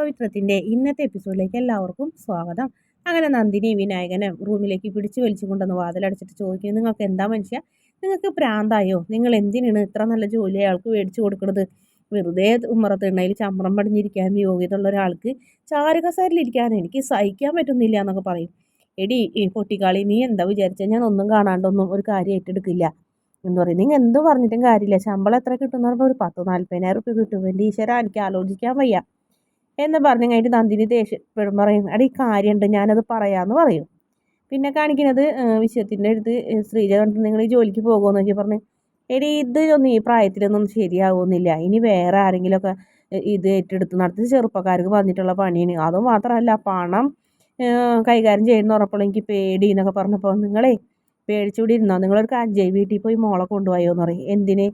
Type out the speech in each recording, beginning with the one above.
പവിത്രത്തിന്റെ ഇന്നത്തെ എപ്പിസോഡിലേക്ക് എല്ലാവർക്കും സ്വാഗതം. അങ്ങനെ നന്ദിനി വിനായകനെ റൂമിലേക്ക് പിടിച്ചു വലിച്ചു കൊണ്ടുവന്ന് വാതിലടച്ചിട്ട് ചോദിക്കുന്നു നിങ്ങൾക്ക് എന്താ മനുഷ്യ? നിങ്ങൾക്ക് പ്രാന്തായോ? നിങ്ങൾ എന്തിനാണ് ഇത്ര നല്ല ജോലി അയാൾക്ക് മേടിച്ചു കൊടുക്കുന്നത്? വെറുതെ ഉമ്മറത്തിണ്ണയിൽ ചമ്രം പടിഞ്ഞിരിക്കാൻ യോഗ്യതയുള്ള ഒരാൾക്ക് ചാരകസാരിലിരിക്കാൻ എനിക്ക് സഹിക്കാൻ പറ്റുന്നില്ല എന്നൊക്കെ പറയും. എടി ഈ പൊട്ടിക്കാളി നീ എന്താ വിചാരിച്ചാൽ ഞാൻ ഒന്നും കാണാണ്ടൊന്നും ഒരു കാര്യം ഏറ്റെടുക്കില്ല എന്ന് പറയും. നിങ്ങൾ എന്ത് പറഞ്ഞിട്ടും കാര്യമില്ല. ശമ്പളം എത്ര കിട്ടുമെന്ന് പറയുമ്പോൾ ഒരു പത്ത് നാൽപ്പതിനായിരം റുപ്യ കിട്ടും. എന്റെ ഈശ്വര എനിക്ക് ആലോചിക്കാൻ വയ്യ. എന്ന് പറഞ്ഞു കഴിഞ്ഞിട്ട് നന്ദിനി ദേഷ്യപ്പെടും പറയും അടി കാര്യമുണ്ട് ഞാനത് പറയാമെന്ന് പറയും. പിന്നെ കാണിക്കുന്നത് വിശ്വത്തിന്റെ അടുത്ത് ശ്രീജ കണ്ടിട്ട് നിങ്ങൾ ഈ ജോലിക്ക് പോകുമെന്ന് വെച്ചാൽ പറഞ്ഞ് എടി ഇത് ഒന്നും ഈ പ്രായത്തിലൊന്നും ശരിയാവുന്നില്ല. ഇനി വേറെ ആരെങ്കിലുമൊക്കെ ഇത് ഏറ്റെടുത്ത് നടത്തി ചെറുപ്പക്കാർക്ക് പറഞ്ഞിട്ടുള്ള പണിയാണ്. അതും മാത്രമല്ല പണം കൈകാര്യം ചെയ്യുന്ന ഉറപ്പുള്ള എനിക്ക് പേടി എന്നൊക്കെ പറഞ്ഞപ്പോൾ നിങ്ങളെ പേടിച്ചുകൂടി ഇരുന്നോ? നിങ്ങളൊരു കഞ്ചേ വീട്ടിൽ പോയി മോളെ കൊണ്ടുപോയോ? എന്ന് പറയും. എന്തിന്?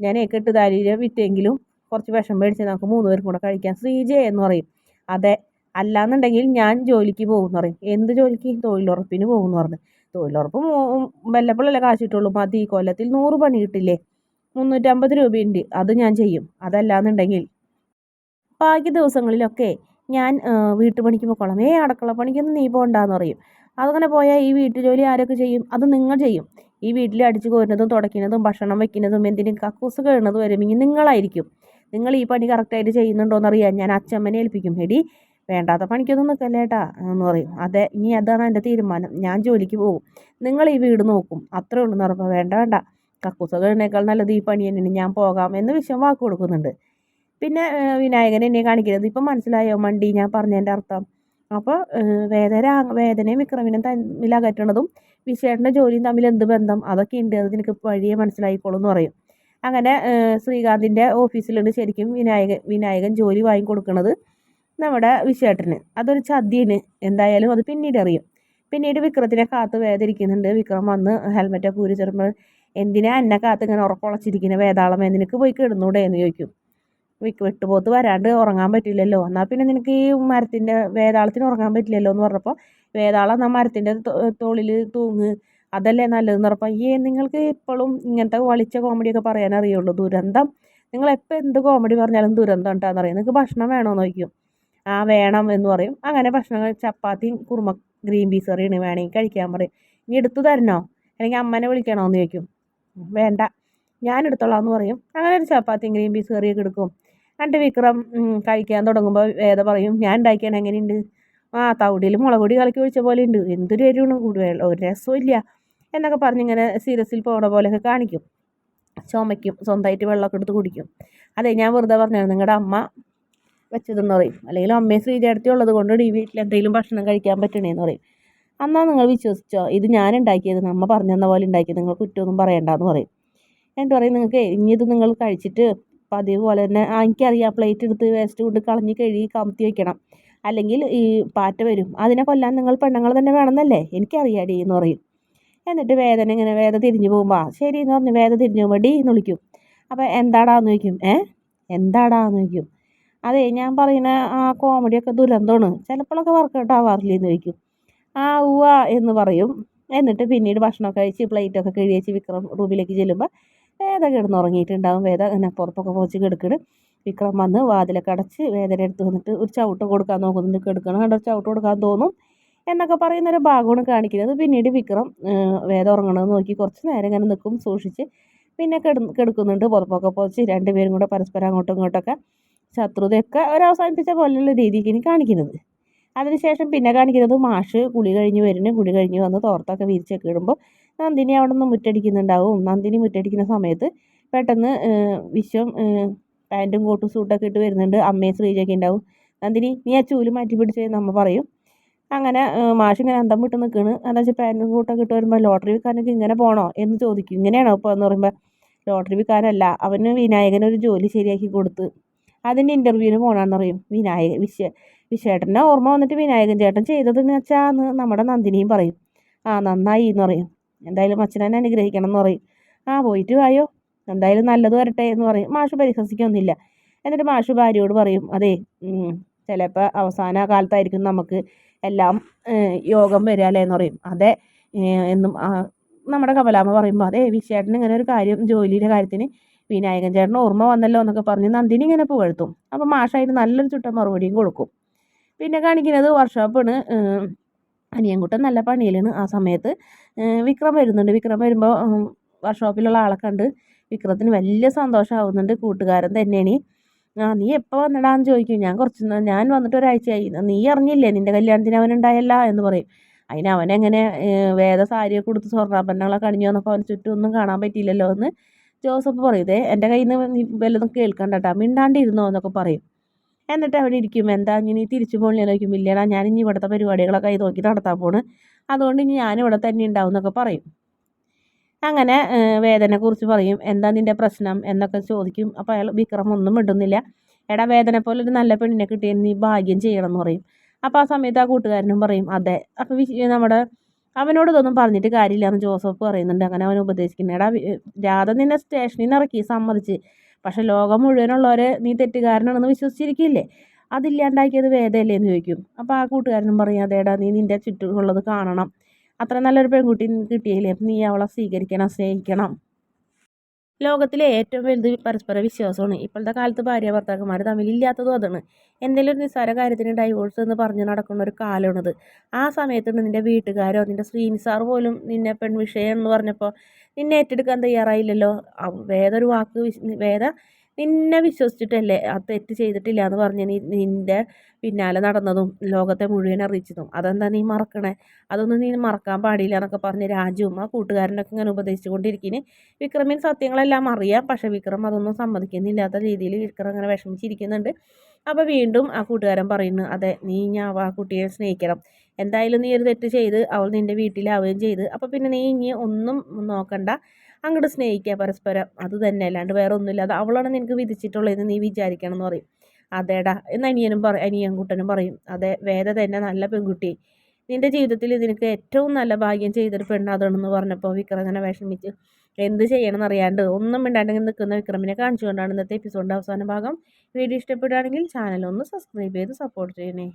ഞാൻ കെട്ടുതാലിയിൽ വിറ്റെങ്കിലും കുറച്ച് വിഷം മേടിച്ച് നമുക്ക് മൂന്ന് പേർക്കും കൂടെ കഴിക്കാം ശ്രീജ എന്ന് പറയും. അതെ അല്ലാന്നുണ്ടെങ്കിൽ ഞാൻ ജോലിക്ക് പോകുമെന്ന് പറയും. എന്ത് ജോലിക്ക്? തൊഴിലുറപ്പിന് പോകുമെന്ന് പറഞ്ഞു. തൊഴിലുറപ്പ് വല്ലപ്പോഴല്ലേ കാശ് കിട്ടുള്ളൂ മതി കൊല്ലത്തിൽ നൂറ് പണി കിട്ടില്ലേ? മുന്നൂറ്റമ്പത് രൂപയുണ്ട്. അത് ഞാൻ ചെയ്യും. അതല്ലാന്നുണ്ടെങ്കിൽ ബാക്കി ദിവസങ്ങളിലൊക്കെ ഞാൻ വീട്ടുപണിക്ക് പോയിക്കോളാം. ഏ അടുക്കള പണിക്കൊന്നും നീ പോകണ്ടെന്ന് പറയും. അതങ്ങനെ പോയാൽ ഈ വീട്ടുജോലി ആരൊക്കെ ചെയ്യും? അത് നിങ്ങൾ ചെയ്യും. ഈ വീട്ടിൽ അടിച്ചു കോരുന്നതും തുടയ്ക്കുന്നതും ഭക്ഷണം വെക്കുന്നതും എന്തിനും കക്കൂസ് കയറുന്നതും വരുമെങ്കിൽ നിങ്ങളായിരിക്കും. നിങ്ങൾ ഈ പണി കറക്റ്റായിട്ട് ചെയ്യുന്നുണ്ടോയെന്ന് അറിയാൻ ഞാൻ അച്ഛമ്മനെ ഏൽപ്പിക്കും. എടി വേണ്ടാത്ത പണിക്കൊന്നും നിൽക്കല്ലേട്ടാ എന്ന് പറയും. അതെ ഇനി അതാണ് എന്റെ തീരുമാനം. ഞാൻ ജോലിക്ക് പോകും. നിങ്ങൾ ഈ വീട് നോക്കും. അത്രേ ഉള്ളൂ എന്ന് പറയുമ്പോൾ വേണ്ട വേണ്ട. കക്കൂസ കഴിഞ്ഞേക്കാൾ നല്ലത് ഈ പണി തന്നെയാണ്. ഞാൻ പോകാം എന്ന് വിഷയം വാക്ക് കൊടുക്കുന്നുണ്ട്. പിന്നെ വിനായകൻ എന്നെ കാണിക്കുന്നത് ഇപ്പം മനസ്സിലായോ? മണ്ടി ഞാൻ പറഞ്ഞതിന്റെ അർത്ഥം. അപ്പോൾ വേദന വേദനയും വിക്രമിനും തമ്മിൽ അകറ്റണതും വിശേഷന്റെ ജോലിയും തമ്മിൽ എന്ത് ബന്ധം? അതൊക്കെ ഉണ്ട്. അത് നിനക്ക് വഴിയെ മനസ്സിലായിക്കോളും എന്ന് പറയും. അങ്ങനെ ശ്രീകാന്തിന്റെ ഓഫീസിലാണ് ശരിക്കും വിനായകൻ വിനായകൻ ജോലി വാങ്ങിക്കൊടുക്കുന്നത് നമ്മുടെ വിശേട്ടന് അതൊരു ചതിയാണ്. എന്തായാലും അത് പിന്നീട് അറിയും. പിന്നീട് വിക്രത്തിനെ കാത്ത് വേദനിക്കുന്നുണ്ട്. വിക്രം വന്ന് ഹെൽമെറ്റൊക്കെ ഊരി ചെറുമ്പോൾ എന്തിനാ എന്നെ കാത്ത് ഇങ്ങനെ ഉറപ്പുളച്ചിരിക്കുന്ന വേതാളം നിനക്ക് പോയി കിടന്നൂടെ? എന്ന് ചോദിക്കും. വിട്ടുപോത്ത് വരാണ്ട് ഉറങ്ങാൻ പറ്റില്ലല്ലോ. എന്നാൽ പിന്നെ നിനക്ക് ഈ മരത്തിന്റെ വേതാളത്തിന് ഉറങ്ങാൻ പറ്റില്ലല്ലോ എന്ന് പറഞ്ഞപ്പോൾ വേതാളം എന്നാൽ മരത്തിന്റെ തോളിൽ തൂങ്ങ്. അതല്ലേ നല്ലതെന്ന് പറഞ്ഞപ്പോൾ നിങ്ങൾക്ക് ഇപ്പോഴും ഇങ്ങനത്തെ വളിച്ച കോമഡിയൊക്കെ പറയാൻ അറിയുള്ളൂ. ദുരന്തം. നിങ്ങൾ എപ്പോൾ എന്ത് കോമഡി പറഞ്ഞാലും ദുരന്തം ഉണ്ടാകുന്ന അറിയാം. നിങ്ങൾക്ക് ഭക്ഷണം വേണമെന്ന് ചോദിക്കും. ആ വേണം എന്ന് പറയും. അങ്ങനെ ഭക്ഷണങ്ങൾ ചപ്പാത്തിയും കുറുമ ഗ്രീൻ പീസ് കറിയാണ് വേണമെങ്കിൽ കഴിക്കാൻ പറയും. ഇനി എടുത്തു തരണോ? അല്ലെങ്കിൽ അമ്മനെ വിളിക്കണോ എന്ന് ചോദിക്കും. വേണ്ട. ഞാൻ എടുത്തോളാം എന്ന് പറയും. അങ്ങനെ ഒരു ചപ്പാത്തിയും ഗ്രീൻ പീസ് കറിയൊക്കെ എടുക്കും. എന്റെ വിക്രം കഴിക്കാൻ തുടങ്ങുമ്പോൾ വേദ പറയും ഞാൻ ഉണ്ടാക്കിയാണ് എങ്ങനെയുണ്ട്? ആ തവിടിയിൽ മുളക് പൊടി ഒഴിച്ച പോലെ ഉണ്ട്. എന്തൊരു എരിവാണ്. കൂടുതൽ ഒരു രസവും ഇല്ല. എന്നൊക്കെ പറഞ്ഞിങ്ങനെ സീരിയസിൽ പോകണ പോലെയൊക്കെ കാണിക്കും. ചുമയ്ക്കും സ്വന്തമായിട്ട് വെള്ളമൊക്കെ എടുത്ത് കുടിക്കും. അതെ ഞാൻ വെറുതെ പറഞ്ഞാണ് നിങ്ങളുടെ അമ്മ വെച്ചതെന്ന് പറയും. അല്ലെങ്കിൽ അമ്മയെ ശ്രീചേട്ടത്തി ഉള്ളത് കൊണ്ട് ഈ വീട്ടിൽ എന്തെങ്കിലും ഭക്ഷണം കഴിക്കാൻ പറ്റണേന്ന് പറയും. അന്നാ നിങ്ങൾ വിശ്വസിച്ചോ ഇത് ഞാൻ ഉണ്ടാക്കിയത് അമ്മ പറഞ്ഞെന്ന പോലെ ഉണ്ടാക്കിയത് നിങ്ങൾ കുറ്റമൊന്നും പറയണ്ടെന്ന് പറയും. എന്നിട്ട് പറയും നിങ്ങൾക്ക് ഇനി ഇത് നിങ്ങൾ കഴിച്ചിട്ട് പതിവ് പോലെ തന്നെ എനിക്കറിയാം പ്ലേറ്റ് എടുത്ത് വേസ്റ്റ് കൊണ്ട് കളഞ്ഞ് കഴുകി കമത്തി വെക്കണം. അല്ലെങ്കിൽ ഈ പാറ്റ വരും. അതിനെ കൊല്ലാൻ നിങ്ങൾ പെണ്ണുങ്ങൾ തന്നെ വേണമെന്നല്ലേ? എനിക്കറിയാടി എന്ന് പറയും. എന്നിട്ട് വേദന ഇങ്ങനെ വേദ തിരിഞ്ഞു പോകുമ്പോൾ ശരി എന്ന് പറഞ്ഞ് വേദ തിരിഞ്ഞു പോകുമ്പോൾ ഡി എന്ന് വിളിക്കും. അപ്പോൾ എന്താടാന്ന് ചോദിക്കും ഏ? എന്താടാന്ന് ചോദിക്കും. അതെ ഞാൻ പറയുന്ന ആ കോമഡിയൊക്കെ ദുരന്തമാണ്. ചിലപ്പോഴൊക്കെ വർക്കൗട്ട് ആവാറില്ല എന്ന് ചോദിക്കും. ആ ഉവ എന്ന് പറയും. എന്നിട്ട് പിന്നീട് ഭക്ഷണമൊക്കെ കഴിച്ച് പ്ലേറ്റൊക്കെ കഴുകി വെച്ച് വിക്രം റൂമിലേക്ക് ചെല്ലുമ്പോൾ വേദ കിടന്നുറങ്ങിയിട്ടുണ്ടാവും. വേദ അങ്ങനെ പുറത്തൊക്കെ പോച്ച് കിടക്കണ്. വിക്രം വന്ന് വാതിലൊക്കെ അടച്ച് വേദന എടുത്ത് വന്നിട്ട് ഒരു ചവിട്ട് കൊടുക്കാൻ നോക്കുന്നുണ്ട് കിടക്കണം അവിടെ ചവിട്ട് കൊടുക്കാൻ തോന്നും. എന്നൊക്കെ പറയുന്ന ഒരു ഭാഗമാണ് കാണിക്കുന്നത്. പിന്നീട് വിക്രം വേദം ഉറങ്ങണമെന്ന് നോക്കി കുറച്ച് നേരം ഇങ്ങനെ നിൽക്കും സൂക്ഷിച്ച് പിന്നെ കിട കിടക്കുന്നുണ്ട് പുറപ്പൊക്കെ പോച്ച്. രണ്ടുപേരും കൂടെ പരസ്പരം അങ്ങോട്ടും ഇങ്ങോട്ടൊക്കെ ശത്രുതയൊക്കെ ഒരവസാനിപ്പിച്ച പോലെയുള്ള രീതിക്ക് ഇനി കാണിക്കുന്നത്. അതിനുശേഷം പിന്നെ കാണിക്കുന്നത് മാഷ് കുളി കഴിഞ്ഞ് വരുന്നു. കുളി കഴിഞ്ഞ് വന്ന് തോർത്തൊക്കെ വിരിച്ചൊക്കെ ഇടുമ്പോൾ നന്ദിനി അവിടെ നിന്ന് മുറ്റടിക്കുന്നുണ്ടാവും. നന്ദിനി മുറ്റടിക്കുന്ന സമയത്ത് പെട്ടെന്ന് വിശ്വം പാന്റും കോട്ടും സൂട്ടൊക്കെ ഇട്ട് വരുന്നുണ്ട്. അമ്മയും ശ്രീജയൊക്കെ ഉണ്ടാവും. നന്ദിനി നീ ആ ചൂൽ മാറ്റി പിടിച്ചതെന്ന് അമ്മ പറയും. അങ്ങനെ മാഷ് ഇങ്ങനെ അന്തം വിട്ട് നിൽക്കുകയാണ് എന്താ വെച്ചാൽ പാന്റും കൂട്ടം ഇട്ട് വരുമ്പോൾ ലോട്ടറി വിൽക്കാനൊക്കെ ഇങ്ങനെ പോകണോ എന്ന് ചോദിക്കും. ഇങ്ങനെയാണോ ഇപ്പോൾ എന്ന് പറയുമ്പോൾ ലോട്ടറി വിൽക്കാനല്ല. അവന് വിനായകനൊരു ജോലി ശരിയാക്കി കൊടുത്ത് അതിന്റെ ഇന്റർവ്യൂവിന് പോകണമെന്ന് അറിയും വിനായക വിശ്വ വിശ്വേട്ടന്റെ ഓർമ്മ വന്നിട്ട് വിനായകൻ ചേട്ടൻ ചെയ്തതെന്ന് വെച്ചാൽ നമ്മുടെ നന്ദിനിയും പറയും. ആ നന്നായി എന്ന് പറയും. എന്തായാലും അച്ഛനെ അനുഗ്രഹിക്കണം എന്ന് പറയും. ആ പോയിട്ട് വായോ. എന്തായാലും നല്ലത് വരട്ടെ എന്ന് പറയും. മാഷ് പരിഹസിക്കൊന്നുമില്ല. എന്നിട്ട് മാഷ് ഭാര്യയോട് പറയും അതെ ചിലപ്പോൾ അവസാന കാലത്തായിരിക്കും നമുക്ക് എല്ലാം യോഗം വരിക എന്ന് പറയും. അതെ എന്നും നമ്മുടെ കമലാമ്മ പറയുമ്പോൾ അതെ വിശേഷന് ഇങ്ങനെ ഒരു കാര്യം ജോലിയുടെ കാര്യത്തിന് വിനായകൻ ചേട്ടൻ ഓർമ്മ വന്നല്ലോ എന്നൊക്കെ പറഞ്ഞ് നന്ദിനി ഇങ്ങനെ പുകഴ്ത്തും. അപ്പം മാഷായിട്ട് നല്ലൊരു ചുട്ട മറുപടിയും കൊടുക്കും. പിന്നെ കാണിക്കുന്നത് വർക്ക്ഷോപ്പാണ്. അനിയൻകുട്ടൻ നല്ല പണിയിലാണ് ആ സമയത്ത്. വിക്രം വരുന്നുണ്ട്. വിക്രം വരുമ്പോൾ വർക്ക്ഷോപ്പിലുള്ള ആളെ കണ്ട് വിക്രത്തിന് വലിയ സന്തോഷമാവുന്നുണ്ട് കൂട്ടുകാരൻ തന്നെയാണ്. ആ നീ എപ്പോൾ വന്നിടാന്ന് ചോദിക്കും. ഞാൻ കുറച്ച് ഞാൻ വന്നിട്ട് ഒരാഴ്ചയായി. നീ അറിഞ്ഞില്ലേ? നിന്റെ കല്യാണത്തിന് അവനുണ്ടായല്ല എന്ന് പറയും. അതിന് അവനെങ്ങനെ വേദ സാരിയൊക്കെ കൊടുത്ത് സ്വർണാഭരണങ്ങളൊക്കെ അണിഞ്ഞു വന്നപ്പോൾ അവൻ ചുറ്റും ഒന്നും കാണാൻ പറ്റിയില്ലല്ലോ എന്ന് ജോസഫ് പറയുതേ എന്റെ കയ്യിൽ നിന്ന് നീ വല്ലതും കേൾക്കണ്ട കേട്ടോ മിണ്ടാണ്ടിരുന്നോ? എന്നൊക്കെ പറയും. എന്നിട്ട് അവിടെ ഇരിക്കും. എന്താ ഇനി തിരിച്ചു പോകണില്ല നോക്കും ഇല്ലടാ. ഞാൻ ഇനി ഇവിടുത്തെ പരിപാടികളൊക്കെ നോക്കി നടത്താൻ പോണ്. അതുകൊണ്ട് ഇനി ഞാൻ ഇവിടെ തന്നെ ഉണ്ടാവും എന്നൊക്കെ പറയും. അങ്ങനെ വേദനയെക്കുറിച്ച് പറയും. എന്താ നിന്റെ പ്രശ്നം? എന്നൊക്കെ ചോദിക്കും. അപ്പോൾ അയാൾ വിക്രം ഒന്നും ഇടുന്നില്ല എടാ വേദന പോലെ ഒരു നല്ല പെണ്ണിനെ കിട്ടിയാൽ നീ ഭാഗ്യം ചെയ്യണം എന്ന് പറയും. അപ്പോൾ ആ സമയത്ത് ആ കൂട്ടുകാരനും പറയും അതെ. അപ്പോൾ നമ്മുടെ അവനോട് ഇതൊന്നും പറഞ്ഞിട്ട് കാര്യമില്ല എന്ന് ജോസഫ് പറയുന്നുണ്ട്. അങ്ങനെ അവൻ ഉപദേശിക്കുന്നത് എടാ രാധ നിന്നെ സ്റ്റേഷനിൽ നിന്ന് ഇറക്കി സമ്മതിച്ച്. പക്ഷെ ലോകം മുഴുവനുള്ളവരെ നീ തെറ്റുകാരനാണെന്ന് വിശ്വസിച്ചിരിക്കില്ലേ? അതില്ലാണ്ടാക്കിയത് വേദയല്ലേ എന്ന് ചോദിക്കും. അപ്പോൾ ആ കൂട്ടുകാരനും പറയും അതേടാ നീ നിന്റെ ചുറ്റുമുള്ളത് കാണണം. അത്ര നല്ലൊരു പെൺകുട്ടി കിട്ടിയില്ലേ? നീ അവളെ സ്വീകരിക്കണം സ്നേഹിക്കണം. ലോകത്തിലെ ഏറ്റവും വലുത് പരസ്പര വിശ്വാസമാണ്. ഇപ്പോഴത്തെ കാലത്ത് ഭാര്യ ഭർത്താക്കന്മാർ തമ്മിലില്ലാത്തതും അതാണ്. എന്തെങ്കിലും ഒരു നിസ്സാര കാര്യത്തിന് ഡൈവോഴ്സ് എന്ന് പറഞ്ഞ് നടക്കുന്ന ഒരു കാലമാണിത്. ആ സമയത്ത് നിന്റെ വീട്ടുകാരോ നിന്റെ ശ്രീനിസാർ പോലും നിന്നെ പെൺവിഷയം എന്ന് പറഞ്ഞപ്പോൾ നിന്നെ ഏറ്റെടുക്കാൻ തയ്യാറായില്ലല്ലോ? വേദ ഒരു വാക്ക് വേദ നിന്നെ വിശ്വസിച്ചിട്ടല്ലേ ആ തെറ്റ് ചെയ്തിട്ടില്ല എന്ന് പറഞ്ഞ് നീ നിന്റെ പിന്നാലെ നടന്നതും ലോകത്തെ മുഴുവൻ അറിയിച്ചതും. അതെന്താ നീ മറക്കണേ? അതൊന്നും നീ മറക്കാൻ പാടില്ല എന്നൊക്കെ പറഞ്ഞ് രാജുവും ആ കൂട്ടുകാരനൊക്കെ ഇങ്ങനെ ഉപദേശിച്ചുകൊണ്ടിരിക്കുന്നു വിക്രമിന് സത്യങ്ങളെല്ലാം അറിയാം. പക്ഷേ വിക്രം അതൊന്നും സമ്മതിക്കുന്നില്ലാത്ത രീതിയിൽ വിക്രം അങ്ങനെ വിഷമിച്ചിരിക്കുന്നുണ്ട്. അപ്പോൾ വീണ്ടും ആ കൂട്ടുകാരൻ പറയുന്നു അതെ നീ ഞാൻ ആ കുട്ടിയെ സ്നേഹിക്കണം. എന്തായാലും നീ ഒരു തെറ്റ് ചെയ്ത് അവൾ നിന്റെ വീട്ടിലാവുകയും ചെയ്ത്. അപ്പോൾ പിന്നെ നീ ഇനി ഒന്നും നോക്കണ്ട. അങ്ങോട്ട് സ്നേഹിക്കുക പരസ്പരം. അത് തന്നെ. അല്ലാണ്ട് വേറെ ഒന്നുമില്ല അത് അവളാണ് നിനക്ക് വിധിച്ചിട്ടുള്ളതെന്ന് നീ വിചാരിക്കണം എന്ന് പറയും. അതേടാ. എന്ന് അനിയനും പറ അനിയൻകുട്ടനും പറയും. അതെ വേദ തന്നെ നല്ല പെൺകുട്ടി. നിന്റെ ജീവിതത്തിൽ നിനക്ക് ഏറ്റവും നല്ല ഭാഗ്യം ചെയ്തൊരു പെണ്ണ് അതാണെന്ന് പറഞ്ഞപ്പോൾ വിക്രം അങ്ങനെ വിഷമിച്ച് എന്ത് ചെയ്യണം എന്നറിയാണ്ട് ഒന്നും മിണ്ടാണ്ടെങ്കിൽ നിൽക്കുന്ന വിക്രമിനെ കാണിച്ചുകൊണ്ടാണ് ഇന്നത്തെ എപ്പിസോഡിന്റെ അവസാന ഭാഗം. വീഡിയോ ഇഷ്ടപ്പെടുകയാണെങ്കിൽ ചാനൽ ഒന്ന് സബ്സ്ക്രൈബ് ചെയ്ത് സപ്പോർട്ട് ചെയ്യണേ.